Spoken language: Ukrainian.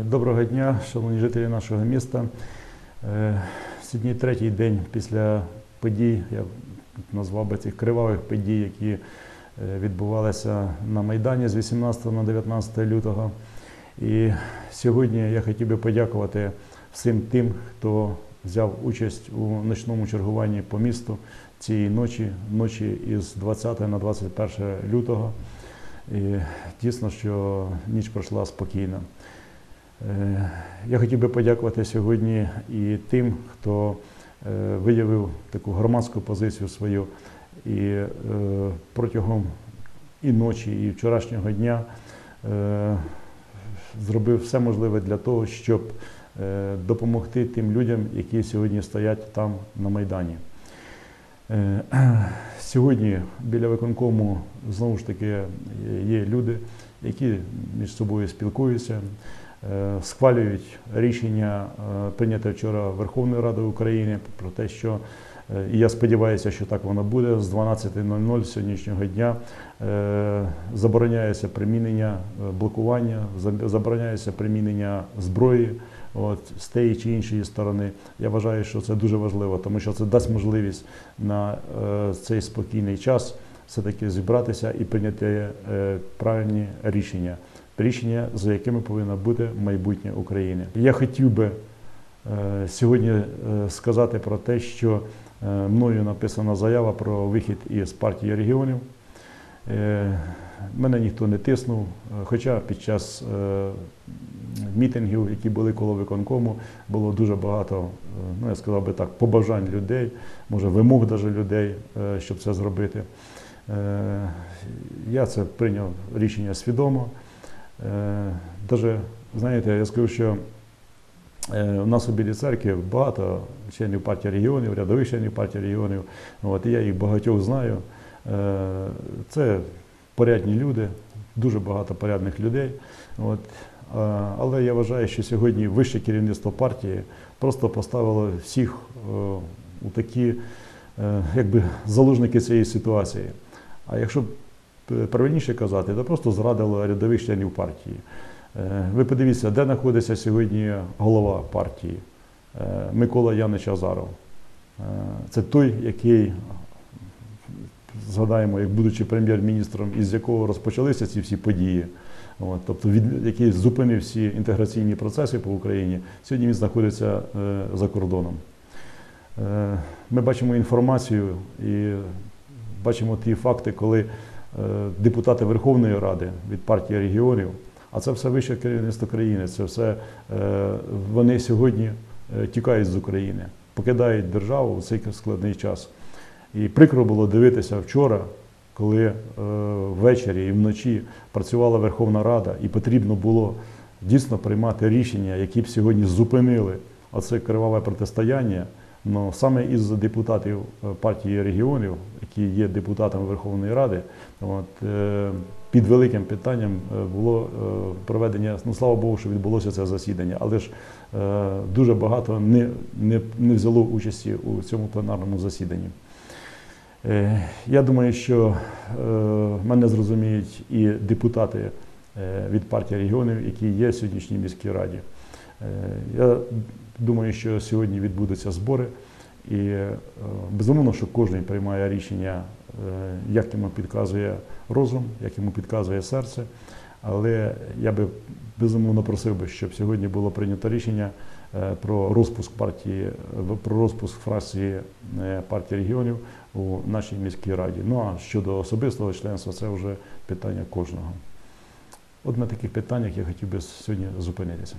Доброго дня, шановні жителі нашого міста. Е, Сьогодні третій день після подій, я назвав би цих кривавих подій, які е, відбувалися на Майдані з 18 на 19 лютого. І сьогодні я хотів би подякувати всім тим, хто взяв участь у ночному чергуванні по місту цієї ночі, ночі із 20 на 21 лютого. І дійсно, що ніч пройшла спокійно. Е, Я хотів би подякувати сьогодні і тим, хто е, виявив таку громадську позицію свою і е, протягом і ночі, і вчорашнього дня зробив все можливе для того, щоб допомогти тим людям, які сьогодні стоять там на Майдані. Сьогодні біля виконкому знову ж таки є люди, які між собою спілкуються, схвалюють рішення, е, прийняте вчора Верховною Радою України про те, що е, і я сподіваюся, що так воно буде. З 12.00 сьогоднішнього дня е, забороняється примінення е, блокування, забороняється примінення зброї. От, з тієї чи іншої сторони, я вважаю, що це дуже важливо, тому що це дасть можливість на е, цей спокійний час все-таки зібратися і прийняти е, правильні рішення, рішення, за якими повинно бути майбутнє України. Я хотів би е, сьогодні е, сказати про те, що е, мною написана заява про вихід із партії регіонів. Мене ніхто не тиснув, хоча під час мітингів, які були коло виконкому, було дуже багато, ну я сказав би так, побажань людей, може вимог даже людей, щоб це зробити. Я це прийняв рішення свідомо. Е, Даже, знаєте, я скажу, що е, у нас у Білій церкві багато членів партії регіонів, рядових членів партії регіонів. От, і я їх багатьох знаю. Е, Це порядні люди, дуже багато порядних людей. От. Але я вважаю, що сьогодні вище керівництво партії просто поставило всіх у такі якби, залужники цієї ситуації. А якщо правильніше казати, то просто зрадило рядових членів партії. Е, Ви подивіться, де знаходиться сьогодні голова партії Е, Микола Янич Азаров. Е, Це той, який згадаємо, як будучи прем'єр-міністром, із якого розпочалися ці всі події. От, тобто від який зупинив всі інтеграційні процеси по Україні, сьогодні він знаходиться за кордоном. Ми бачимо інформацію і бачимо ті факти, коли депутати Верховної Ради від партії регіонів, а це все вище керівництво країни, це все е, вони сьогодні е, тікають з України, покидають державу в цей складний час. І прикро було дивитися вчора, коли е, ввечері і вночі працювала Верховна Рада, і потрібно було дійсно приймати рішення, які б сьогодні зупинили оце криваве протистояння. Ну, саме із депутатів е, партії регіонів, які є депутатами Верховної Ради, от, е, під великим питанням е, було проведення, ну слава Богу, що відбулося це засідання, але ж дуже багато не, не, не взяло участі у цьому пленарному засіданні. Я думаю, що мене зрозуміють і депутати від партії регіонів, які є в сьогоднішній міській раді. Е, Я думаю, що сьогодні відбудуться збори, і е, безумовно, що кожен приймає рішення, е, як йому підказує розум, як йому підказує серце. Але я би безумовно просив би, щоб сьогодні було прийнято рішення про розпуск партії, про розпуск фракції партії регіонів у нашій міській раді. Ну а щодо особистого членства, це вже питання кожного. От на таких питаннях я хотів би сьогодні зупинитися.